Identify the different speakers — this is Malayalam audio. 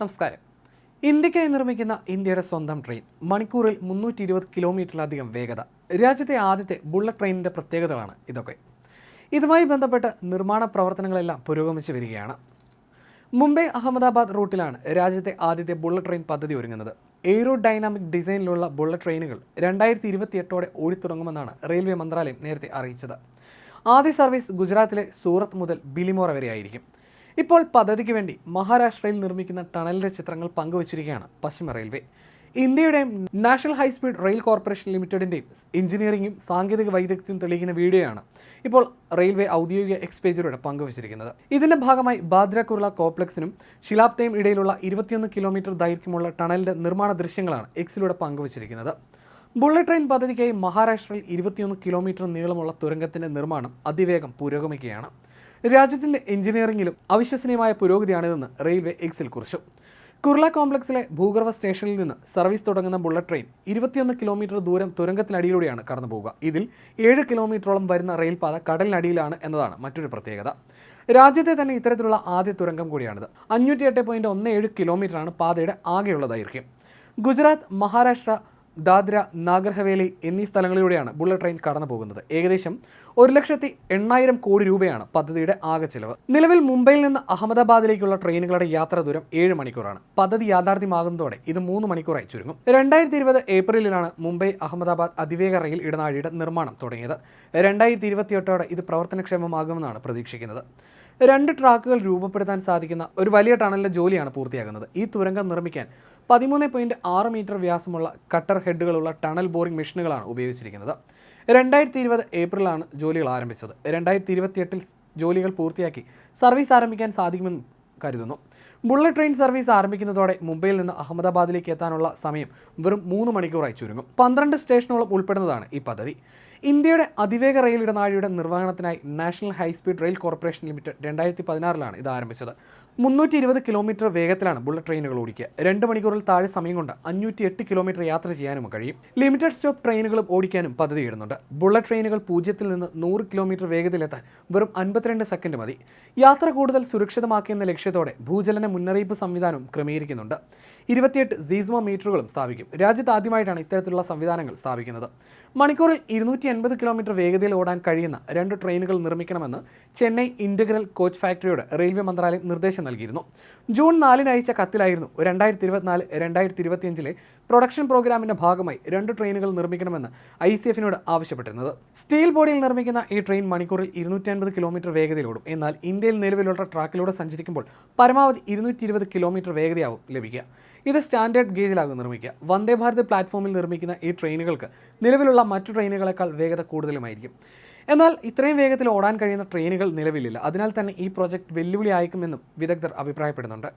Speaker 1: നമസ്കാരം. ഇന്ത്യക്കായി നിർമ്മിക്കുന്ന ഇന്ത്യയുടെ സ്വന്തം ട്രെയിൻ മണിക്കൂറിൽ മുന്നൂറ്റി ഇരുപത് കിലോമീറ്ററിലധികം വേഗത. രാജ്യത്തെ ആദ്യത്തെ ബുള്ളറ്റ് ട്രെയിനിന്റെ പ്രത്യേകതകളാണ് ഇതൊക്കെ. ഇതുമായി ബന്ധപ്പെട്ട് നിർമ്മാണ പ്രവർത്തനങ്ങളെല്ലാം പുരോഗമിച്ചു വരികയാണ്. മുംബൈ അഹമ്മദാബാദ് റൂട്ടിലാണ് രാജ്യത്തെ ആദ്യത്തെ ബുള്ളറ്റ് ട്രെയിൻ പദ്ധതി ഒരുങ്ങുന്നത്. എയ്റോ ഡൈനാമിക് ഡിസൈനിലുള്ള ബുള്ളറ്റ് ട്രെയിനുകൾ രണ്ടായിരത്തി ഇരുപത്തി എട്ടോടെ ഓടിത്തുടങ്ങുമെന്നാണ് റെയിൽവേ മന്ത്രാലയം നേരത്തെ അറിയിച്ചത്. ആദ്യ സർവീസ് ഗുജറാത്തിലെ സൂറത്ത് മുതൽ ബിലിമോറ വരെയായിരിക്കും. ഇപ്പോൾ പദ്ധതിക്ക് വേണ്ടി മഹാരാഷ്ട്രയിൽ നിർമ്മിക്കുന്ന ടണലിന്റെ ചിത്രങ്ങൾ പങ്കുവച്ചിരിക്കുകയാണ് പശ്ചിമ റെയിൽവേ. ഇന്ത്യയുടെയും national high speed rail corporation ലിമിറ്റഡിന്റെയും എഞ്ചിനീയറിംഗും സാങ്കേതിക വൈദഗ്ധ്യം തെളിയിക്കുന്ന വീഡിയോയാണ് ഇപ്പോൾ റെയിൽവേ ഔദ്യോഗിക എക്സ് പേജിലൂടെ പങ്കുവച്ചിരിക്കുന്നത്. ഇതിന്റെ ഭാഗമായി ബാദ്ര കുർള കോംപ്ലക്സിനും ശിലാപ്തയും ഇടയിലുള്ള ഇരുപത്തിയൊന്ന് കിലോമീറ്റർ ദൈർഘ്യമുള്ള ടണലിന്റെ നിർമ്മാണ ദൃശ്യങ്ങളാണ് എക്സിലൂടെ പങ്കുവച്ചിരിക്കുന്നത്. ബുള്ളറ്റ് ട്രെയിൻ പദ്ധതിക്കായി മഹാരാഷ്ട്രയിൽ ഇരുപത്തിയൊന്ന് കിലോമീറ്റർ നീളമുള്ള തുരങ്കത്തിന്റെ നിർമ്മാണം അതിവേഗം പുരോഗമിക്കുകയാണ്. രാജ്യത്തിന്റെ എഞ്ചിനീയറിംഗിലും അവിശ്വസനീയമായ പുരോഗതിയാണിതെന്ന് റെയിൽവേ എക്സിൽ കുറിച്ചു. കുർള കോംപ്ലക്സിലെ ഭൂഗർഭ സ്റ്റേഷനിൽ നിന്ന് സർവീസ് തുടങ്ങുന്ന ബുള്ളറ്റ് ട്രെയിൻ ഇരുപത്തിയൊന്ന് കിലോമീറ്റർ ദൂരം തുരങ്കത്തിനടിയിലൂടെയാണ് കടന്നു പോവുക ഇതിൽ ഏഴ് കിലോമീറ്ററോളം വരുന്ന റെയിൽപാത കടലിനടിയിലാണ് എന്നതാണ് മറ്റൊരു പ്രത്യേകത. രാജ്യത്തെ തന്നെ ഇത്തരത്തിലുള്ള ആദ്യ തുരങ്കം കൂടിയാണിത്. അഞ്ഞൂറ്റി എട്ട് പോയിന്റ് ഒന്ന് ഏഴ് കിലോമീറ്ററാണ് പാതയുടെ ആകെയുള്ള ദൈർഘ്യം. ഗുജറാത്ത് മഹാരാഷ്ട്ര ദാദ്ര നാഗർഹവേലി എന്നീ സ്ഥലങ്ങളിലൂടെയാണ് ബുള്ളറ്റ് ട്രെയിൻ കടന്നു പോകുന്നത്. ഏകദേശം ഒരു ലക്ഷത്തി എണ്ണായിരം കോടി രൂപയാണ് പദ്ധതിയുടെ ആകെ ചിലവ്. നിലവിൽ മുംബൈയിൽ നിന്ന് അഹമ്മദാബാദിലേക്കുള്ള ട്രെയിനുകളുടെ യാത്ര ദൂരം ഏഴ് മണിക്കൂറാണ്. പദ്ധതി യാഥാർത്ഥ്യമാകുന്നതോടെ ഇത് മൂന്ന് മണിക്കൂറായി ചുരുങ്ങും. രണ്ടായിരത്തി ഇരുപത് ഏപ്രിലിലാണ് മുംബൈ അഹമ്മദാബാദ് അതിവേഗ റെയിൽ ഇടനാഴിയുടെ നിർമ്മാണം തുടങ്ങിയത്. രണ്ടായിരത്തി ഇരുപത്തിയെട്ടോടെ ഇത് പ്രവർത്തനക്ഷമമാകുമെന്നാണ് പ്രതീക്ഷിക്കുന്നത്. രണ്ട് ട്രാക്കുകൾ രൂപപ്പെടുത്താൻ സാധിക്കുന്ന ഒരു വലിയ ടണലിന്റെ ജോലിയാണ് പൂർത്തിയാകുന്നത്. ഈ തുരങ്കം നിർമ്മിക്കാൻ പതിമൂന്ന് പോയിന്റ് ആറ് മീറ്റർ വ്യാസമുള്ള കട്ടർ ഹെഡുകളുള്ള ടണൽ ബോറിംഗ് മെഷീനുകളാണ് ഉപയോഗിച്ചിരിക്കുന്നത്. രണ്ടായിരത്തി ഇരുപത് ഏപ്രിലാണ് ജോലികൾ ആരംഭിച്ചത്. രണ്ടായിരത്തി ഇരുപത്തിയെട്ടിൽ ജോലികൾ പൂർത്തിയാക്കി സർവീസ് ആരംഭിക്കാൻ സാധിക്കുമെന്ന് കരുതുന്നു. ബുള്ളറ്റ് ട്രെയിൻ സർവീസ് ആരംഭിക്കുന്നതോടെ മുംബൈയിൽ നിന്ന് അഹമ്മദാബാദിലേക്ക് എത്താനുള്ള സമയം വെറും മൂന്ന് മണിക്കൂറായി ചുരുങ്ങും. പന്ത്രണ്ട് സ്റ്റേഷനുകളും ഉൾപ്പെടുന്നതാണ് ഈ പദ്ധതി. ഇന്ത്യയുടെ അതിവേഗ റെയിൽ ഇടനാഴിയുടെ നിർവഹണത്തിനായി national high speed rail corporation limited രണ്ടായിരത്തി പതിനാറിലാണ് ഇത് ആരംഭിച്ചത്. മുന്നൂറ്റി ഇരുപത് കിലോമീറ്റർ വേഗത്തിലാണ് ബുള്ളറ്റ് ട്രെയിനുകൾ ഓടിക്കുക. രണ്ട് മണിക്കൂറിൽ താഴെ സമയം കൊണ്ട് അഞ്ഞൂറ്റി എട്ട് കിലോമീറ്റർ യാത്ര ചെയ്യാനും കഴിയും. ലിമിറ്റഡ് സ്റ്റോപ്പ് ട്രെയിനുകളും ഓടിക്കാനും പദ്ധതിയിടുന്നുണ്ട് ബുള്ളറ്റ് ട്രെയിനുകൾ പൂജ്യത്തിൽ നിന്ന് നൂറ് കിലോമീറ്റർ വേഗത്തിലെത്താൻ വെറും അൻപത്തിരണ്ട് സെക്കൻഡ് മതി. യാത്ര കൂടുതൽ സുരക്ഷിതമാക്കിയെന്ന ലക്ഷ്യത്തോടെ ഭൂചലന മുന്നറിയിപ്പ് സംവിധാനവും ക്രമീകരിക്കുന്നുണ്ട്. ഇരുപത്തിയെട്ട് സീസ്മ മീറ്ററുകളും സ്ഥാപിക്കും. രാജ്യത്ത് ആദ്യമായിട്ടാണ് ഇത്തരത്തിലുള്ള സംവിധാനങ്ങൾ സ്ഥാപിക്കുന്നത്. മണിക്കൂറിൽ ഇരുന്നൂറ്റി എൺപത് കിലോമീറ്റർ വേഗതയിൽ ഓടാൻ കഴിയുന്ന രണ്ട് ട്രെയിനുകൾ നിർമ്മിക്കണമെന്ന് ചെന്നൈ ഇന്റഗ്രൽ കോച്ച് ഫാക്ടറിയോട് റെയിൽവേ മന്ത്രാലയം നിർദ്ദേശം നൽകിയിരുന്നു. ജൂൺ നാലിന് അയച്ച കത്തിലായിരുന്നു രണ്ടായിരത്തി ഇരുപത്തിനാല് രണ്ടായിരത്തി ഇരുപത്തിയഞ്ചിലെ പ്രൊഡക്ഷൻ പ്രോഗ്രാമിന്റെ ഭാഗമായി രണ്ട് ട്രെയിനുകൾ നിർമ്മിക്കണമെന്ന് ഐ സി എഫിനോട് ആവശ്യപ്പെട്ടിരുന്നത്. സ്റ്റീൽ ബോഡിയിൽ നിർമ്മിക്കുന്ന ഈ ട്രെയിൻ മണിക്കൂറിൽ ഇരുന്നൂറ്റി അൻപത് കിലോമീറ്റർ വേഗതയിലോടും എന്നാൽ ഇന്ത്യയിൽ നിലവിലുള്ള ട്രാക്കിലൂടെ സഞ്ചരിക്കുമ്പോൾ പരമാവധി ഇരുന്നൂറ്റി ഇരുപത് കിലോമീറ്റർ വേഗതയാവും ലഭിക്കുക. ഇത് സ്റ്റാൻഡേർഡ് ഗേജിലാകും നിർമ്മിക്കുക. വന്ദേ ഭാരത് പ്ലാറ്റ്ഫോമിൽ നിർമ്മിക്കുന്ന ഈ ട്രെയിനുകൾക്ക് നിലവിലുള്ള മറ്റു ട്രെയിനുകളെക്കാൾ വേഗത കൂടുതലുമായിരിക്കും. എന്നാൽ ഇത്രയും വേഗത്തിൽ ഓടാൻ കഴിയുന്ന ട്രെയിനുകൾ നിലവിലില്ല. അതിനാൽ തന്നെ ഈ പ്രോജക്റ്റ് വെല്ലുവിളി ആയേക്കുമെന്നും വിദഗ്ധർ അഭിപ്രായപ്പെടുന്നുണ്ട്.